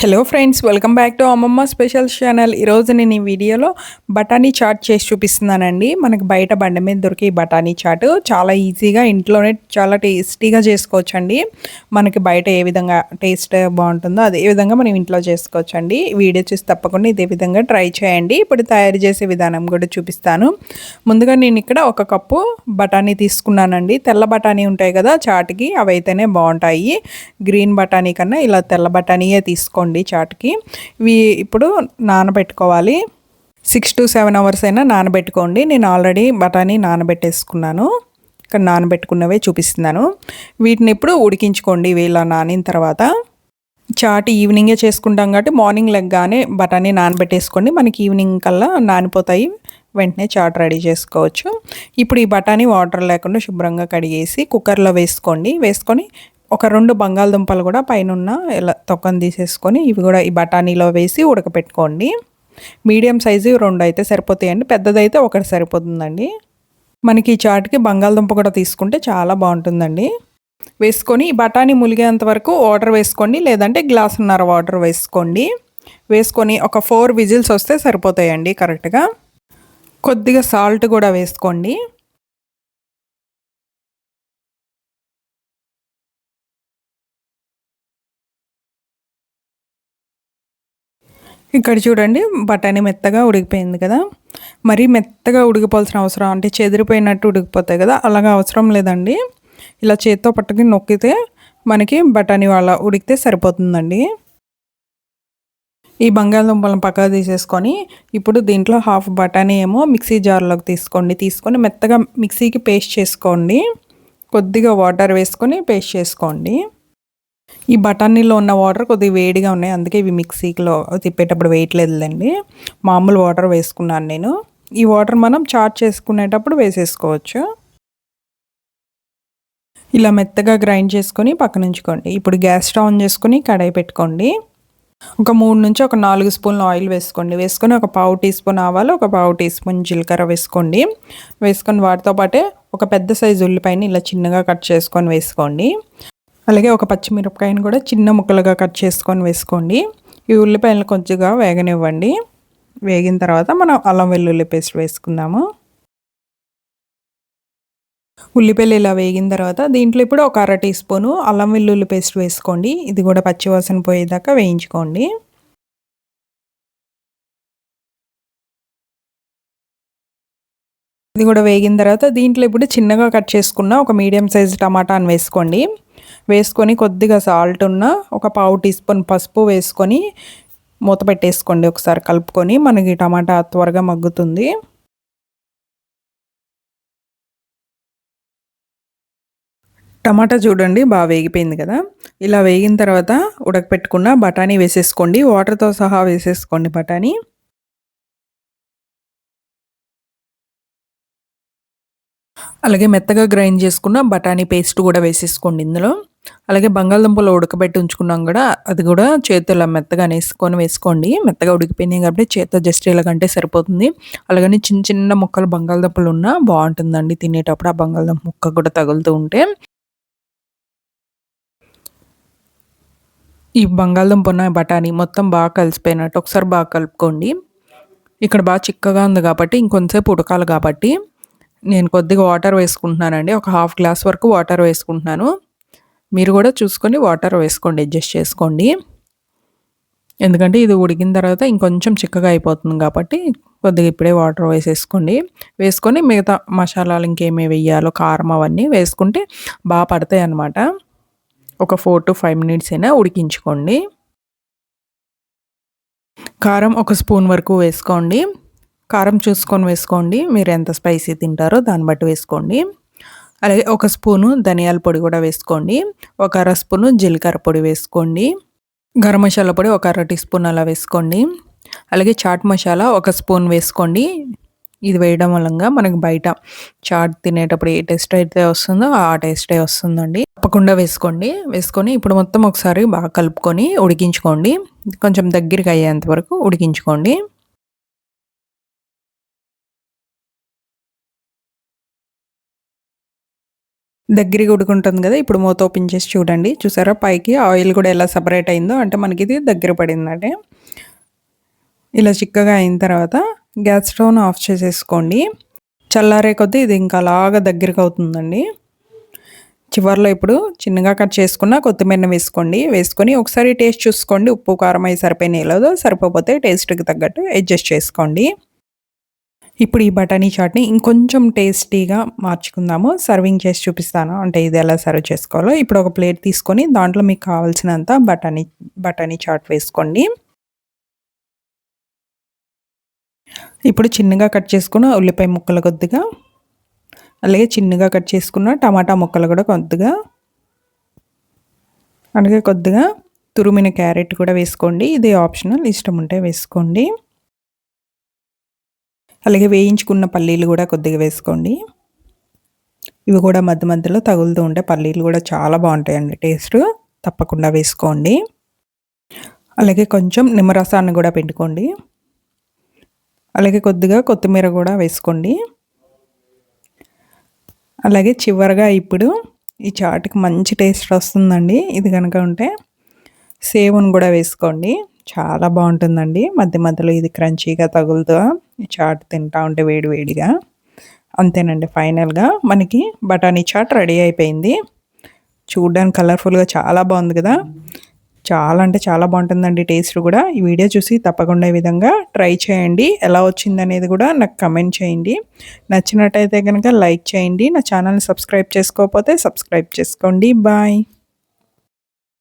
Hello friends welcome back to Ammamma special channel ఈరోజు నేను ఈ వీడియోలో బఠానీ చాట్ చేసి చూపిస్తున్నానండి. మనకు బయట బండి మీద దొరికే ఈ బఠానీ చాట్. చాలా ఈజీగా ఇంట్లోనే చాలా టేస్టీగా చేసుకోవచ్చండి. మనకి బయట ఏ విధంగా టేస్ట్ బాగుంటుందో అదే విధంగా మనం ఇంట్లో చేసుకోవచ్చండి. వీడియో చూసి తప్పకుండా ఇదే విధంగా ట్రై చేయండి. ఇప్పుడు తయారు చేసే విధానం కూడా చూపిస్తాను. ముందుగా నేను ఇక్కడ ఒక కప్పు బఠానీ తీసుకున్నానండి. తెల్ల బఠానీ ఉంటాయి కదా చాట్కి అవి అయితేనే బాగుంటాయి. గ్రీన్ బఠానీ కన్నా ఇలా తెల్ల బఠానీయే తీసుకోండి. పెట్టుకోండి చాట్కి. ఇవి ఇప్పుడు నానబెట్టుకోవాలి. సిక్స్ టు సెవెన్ అవర్స్ అయినా నానబెట్టుకోండి. నేను ఆల్రెడీ బఠానీ నానబెట్టేసుకున్నాను. ఇక్కడ నానబెట్టుకున్నవే చూపిస్తున్నాను. వీటిని ఇప్పుడు ఉడికించుకోండి వీళ్ళ నానిన తర్వాత. చాట్ ఈవినింగే చేసుకుంటాం కాబట్టి మార్నింగ్ లెగ్గానే బఠానీ నానబెట్టేసుకోండి. మనకి ఈవినింగ్ కల్లా నానిపోతాయి. వెంటనే చాట్ రెడీ చేసుకోవచ్చు. ఇప్పుడు ఈ బఠానీ వాటర్ లేకుండా శుభ్రంగా కడిగేసి కుక్కర్లో వేసుకోండి. వేసుకొని ఒక రెండు బంగాళదుంపలు కూడా పైన ఇలా తొక్కను తీసేసుకొని ఇవి కూడా ఈ బఠానీలో వేసి ఉడకపెట్టుకోండి. మీడియం సైజు రెండు అయితే సరిపోతాయండి. పెద్దదైతే ఒకటి సరిపోతుందండి. మనకి ఈ చాట్కి బంగాళదుంప కూడా తీసుకుంటే చాలా బాగుంటుందండి. వేసుకొని ఈ బఠానీ ములిగేంత వరకు వాటర్ వేసుకోండి. లేదంటే గ్లాసున్నర వాటర్ వేసుకోండి. వేసుకొని ఒక ఫోర్ విజిల్స్ వస్తే సరిపోతాయండి కరెక్ట్గా. కొద్దిగా సాల్ట్ కూడా వేసుకోండి. ఇక్కడ చూడండి బఠానీ మెత్తగా ఉడికిపోయింది కదా. మరీ మెత్తగా ఉడికిపోవాల్సిన అవసరం అంటే చెదిరిపోయినట్టు ఉడికిపోతాయి కదా అలాగా అవసరం లేదండి. ఇలా చేత్తో పట్టుకుని నొక్కితే మనకి బఠానీ వాళ్ళ ఉడికితే సరిపోతుందండి. ఈ బంగాళదుంపలను పక్కకు తీసేసుకొని ఇప్పుడు దీంట్లో హాఫ్ బఠానీ ఏమో మిక్సీ జార్లోకి తీసుకోండి. తీసుకొని మెత్తగా మిక్సీకి పేస్ట్ చేసుకోండి. కొద్దిగా వాటర్ వేసుకొని పేస్ట్ చేసుకోండి. ఈ బఠానీలో ఉన్న వాటర్ కొద్దిగా వేడిగా ఉన్నాయి. అందుకే ఇవి మిక్సీలో తిప్పేటప్పుడు వేయట్లేదులేండి మామూలు వాటర్ వేసుకున్నాను నేను. ఈ వాటర్ మనం చాట్ చేసుకునేటప్పుడు వేసేసుకోవచ్చు. ఇలా మెత్తగా గ్రైండ్ చేసుకొని పక్కన ఉంచుకోండి. ఇప్పుడు గ్యాస్ స్టవ్ ఆన్ చేసుకొని కడాయి పెట్టుకోండి. ఒక మూడు నుంచి ఒక నాలుగు స్పూన్లు ఆయిల్ వేసుకోండి. వేసుకొని ఒక పావు టీ స్పూన్ ఆవాలు ఒక పావు టీ స్పూన్ జీలకర్ర వేసుకోండి. వేసుకొని వాటితో పాటే ఒక పెద్ద సైజు ఉల్లిపాయని ఇలా చిన్నగా కట్ చేసుకొని వేసుకోండి. అలాగే ఒక పచ్చిమిరపకాయని కూడా చిన్న ముక్కలుగా కట్ చేసుకొని వేసుకోండి. ఈ ఉల్లిపాయలు కొంచెంగా వేగనివ్వండి. వేగిన తర్వాత మనం అల్లం వెల్లుల్లి పేస్ట్ వేసుకుందాము. ఉల్లిపాయలు ఇలా వేగిన తర్వాత దీంట్లో ఇప్పుడు ఒక అర టీ స్పూను అల్లం వెల్లుల్లి పేస్ట్ వేసుకోండి. ఇది కూడా పచ్చివాసన పోయేదాకా వేయించుకోండి. ఇది కూడా వేగిన తర్వాత దీంట్లో ఇప్పుడు చిన్నగా కట్ చేసుకున్న ఒక మీడియం సైజ్ టమాటాను వేసుకోండి. వేసుకొని కొద్దిగా సాల్ట్ ఉన్న ఒక పావు టీ స్పూన్ పసుపు వేసుకొని మూత పెట్టేసుకోండి ఒకసారి కలుపుకొని. మనకి టమాటా త్వరగా మగ్గుతుంది. టమాటా చూడండి బాగా వేగిపోయింది కదా. ఇలా వేగిన తర్వాత ఉడకపెట్టుకున్న బఠానీ వేసేసుకోండి. వాటర్తో సహా వేసేసుకోండి బఠానీ. అలాగే మెత్తగా గ్రైండ్ చేసుకున్న బఠానీ పేస్ట్ కూడా వేసేసుకోండి ఇందులో. అలాగే బంగాళదుంపలు ఉడకబెట్టి ఉంచుకున్నాం కూడా. అది కూడా చేతిలో మెత్తగా వేసుకొని వేసుకోండి. మెత్తగా ఉడికిపోయినాయి కాబట్టి చేత జస్ట్ ఇలాగంటే సరిపోతుంది. అలాగని చిన్న చిన్న ముక్కలు బంగాళదుంపలు ఉన్నా బాగుంటుందండి తినేటప్పుడు ఆ బంగాళదుంప ముక్క కూడా తగులుతూ ఉంటే. ఈ బంగాళదుంప ఉన్న బఠానీ మొత్తం బాగా కలిసిపోయినట్టు ఒకసారి బాగా కలుపుకోండి. ఇక్కడ బాగా చిక్కగా ఉంది కాబట్టి ఇంకొంతసేపు ఉడకాలి కాబట్టి నేను కొద్దిగా వాటర్ వేసుకుంటున్నానండి. ఒక హాఫ్ గ్లాస్ వరకు వాటర్ వేసుకుంటున్నాను. మీరు కూడా చూసుకొని వాటర్ వేసుకోండి అడ్జస్ట్ చేసుకోండి. ఎందుకంటే ఇది ఉడికిన తర్వాత ఇంకొంచెం చిక్కగా అయిపోతుంది కాబట్టి కొద్దిగా ఇప్పుడే వాటర్ వేసేసుకోండి. వేసుకొని మిగతా మసాలాలు ఇంకేమి వేయాలో కారం అవన్నీ వేసుకుంటే బాగా పడతాయి అన్నమాట. ఒక ఫోర్ టు ఫైవ్ మినిట్స్ అయినా ఉడికించుకోండి. కారం ఒక స్పూన్ వరకు వేసుకోండి. కారం చూసుకొని వేసుకోండి. మీరు ఎంత స్పైసీ తింటారో దాన్ని బట్టి వేసుకోండి. అలాగే ఒక స్పూను ధనియాల పొడి కూడా వేసుకోండి. ఒక అర స్పూను జీలకర్ర పొడి వేసుకోండి. గరం మసాలా పొడి ఒక అర టీ స్పూన్ అలా వేసుకోండి. అలాగే చాట్ మసాలా ఒక స్పూన్ వేసుకోండి. ఇది వేయడం వల్ల మనకు బయట చాట్ తినేటప్పుడు ఏ టేస్ట్ అయితే వస్తుందో ఆ టేస్టే వస్తుందండి. తప్పకుండా వేసుకోండి. వేసుకొని ఇప్పుడు మొత్తం ఒకసారి బాగా కలుపుకొని ఉడికించుకోండి. కొంచెం దగ్గరికి అయ్యేంత వరకు ఉడికించుకోండి. దగ్గరికి ఉడుకుంటుంది కదా ఇప్పుడు మూత ఓపెన్ చేసి చూడండి. చూసారా? పైకి ఆయిల్ కూడా ఎలా సపరేట్ అయిందో అంటే మనకి ఇది దగ్గర పడిందంటే. ఇలా చిక్కగా అయిన తర్వాత గ్యాస్ స్టవ్ను ఆఫ్ చేసేసుకోండి. చల్లారే కొద్దీ ఇది ఇంకా అలాగా దగ్గరికి అవుతుందండి. చివరిలో ఇప్పుడు చిన్నగా కట్ చేసుకున్న కొత్తిమీరని వేసుకోండి. వేసుకొని ఒకసారి టేస్ట్ చూసుకోండి. ఉప్పు కారం అయ్యి సరిపోయినాయి లేదో సరిపోతే టేస్ట్కి తగ్గట్టు అడ్జస్ట్ చేసుకోండి. ఇప్పుడు ఈ బఠానీ చాట్ని ఇంకొంచెం టేస్టీగా మార్చుకుందాము. సర్వింగ్ చేసి చూపిస్తాను. అంటే ఇది ఎలా సర్వ్ చేసుకోవాలో. ఇప్పుడు ఒక ప్లేట్ తీసుకొని దాంట్లో మీకు కావాల్సినంత బఠానీ బఠానీ చాట్ వేసుకోండి. ఇప్పుడు చిన్నగా కట్ చేసుకున్న ఉల్లిపాయ ముక్కలు కొద్దిగా అలాగే చిన్నగా కట్ చేసుకున్న టమాటా ముక్కలు కూడా కొద్దిగా అలాగే కొద్దిగా తురుమిన క్యారెట్ కూడా వేసుకోండి. ఇది ఆప్షనల్. ఇష్టం ఉంటే వేసుకోండి. అలాగే వేయించుకున్న పల్లీలు కూడా కొద్దిగా వేసుకోండి. ఇవి కూడా మధ్య మధ్యలో తగులుతూ ఉంటే పల్లీలు కూడా చాలా బాగుంటాయండి. టేస్ట్ తప్పకుండా వేసుకోండి. అలాగే కొంచెం నిమ్మరసాన్ని కూడా పెట్టుకోండి అలాగే కొద్దిగా కొత్తిమీర కూడా వేసుకోండి. అలాగే చివరిగా ఇప్పుడు ఈ చాటుకి మంచి టేస్ట్ వస్తుందండి. ఇది కనుక ఉంటే సేవును కూడా వేసుకోండి. చాలా బాగుంటుందండి. మధ్య మధ్యలో ఇది క్రంచీగా తగులుతూ ఈ చాట్ తింటా ఉంటే వేడి వేడిగా. అంతేనండి ఫైనల్గా మనకి బఠానీ చాట్ రెడీ అయిపోయింది. చూడ్డానికి కలర్ఫుల్గా చాలా బాగుంది కదా. చాలా అంటే చాలా బాగుంటుందండి టేస్ట్ కూడా. ఈ వీడియో చూసి తప్పకుండా ఈ విధంగా ట్రై చేయండి. ఎలా వచ్చింది అనేది కూడా నాకు కమెంట్ చేయండి. నచ్చినట్టయితే కనుక లైక్ చేయండి. నా ఛానల్ని సబ్స్క్రైబ్ చేసుకోకపోతే సబ్స్క్రైబ్ చేసుకోండి. బాయ్.